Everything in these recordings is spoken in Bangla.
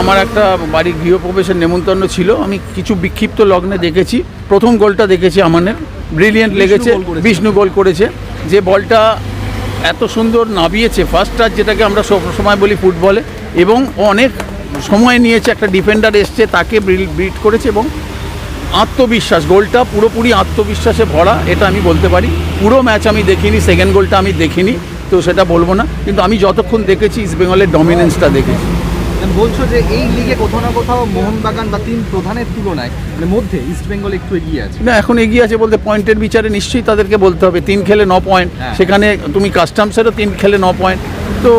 আমার একটা বাড়ির গৃহপ্রবেশের নেমন্তন্ন ছিল। আমি কিছু বিক্ষিপ্ত লগ্নে দেখেছি। প্রথম গোলটা দেখেছি আমানের। ব্রিলিয়েন্ট লেগেছে। বিষ্ণু গোল করেছে। যে বলটা এত সুন্দর নাবিয়েছে। ফার্স্ট টাচ যেটাকে আমরা সব সময় বলি ফুটবলে। এবং অনেক সময় নিয়েছে। একটা ডিফেন্ডার এসছে তাকে বিট করেছে এবং আত্মবিশ্বাস গোলটা পুরোপুরি আত্মবিশ্বাসে ভরা এটা আমি বলতে পারি। পুরো ম্যাচ আমি দেখিনি সেকেন্ড গোলটা আমি দেখিনি তো সেটা বলব না। কিন্তু আমি যতক্ষণ দেখেছি ইস্ট বেঙ্গলের ডমিনেন্সটা দেখেছি। বলছো যে এই লিগে কোথাও না কোথাও মোহনবাগান বা তিন প্রধানের তুলনায় মানে মধ্যে ইস্ট বেঙ্গল একটু এগিয়ে আছে। না এখন এগিয়ে আছে বলতে পয়েন্টের বিচারে নিশ্চয়ই তাদেরকে বলতে হবে। তিন খেলে ন পয়েন্ট হ্যাঁ। সেখানে তুমি কাস্টমসেরও তিন খেলে ন পয়েন্ট তো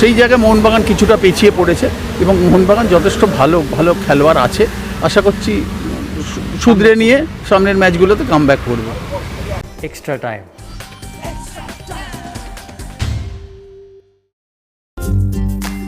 সেই জায়গায় মোহনবাগান কিছুটা পিছিয়ে পড়েছে এবং মোহনবাগান যথেষ্ট ভালো ভালো খেলোয়াড় আছে। আশা করছি শুধরে নিয়ে সামনের ম্যাচগুলোতে কাম ব্যাক করবে। Extra time.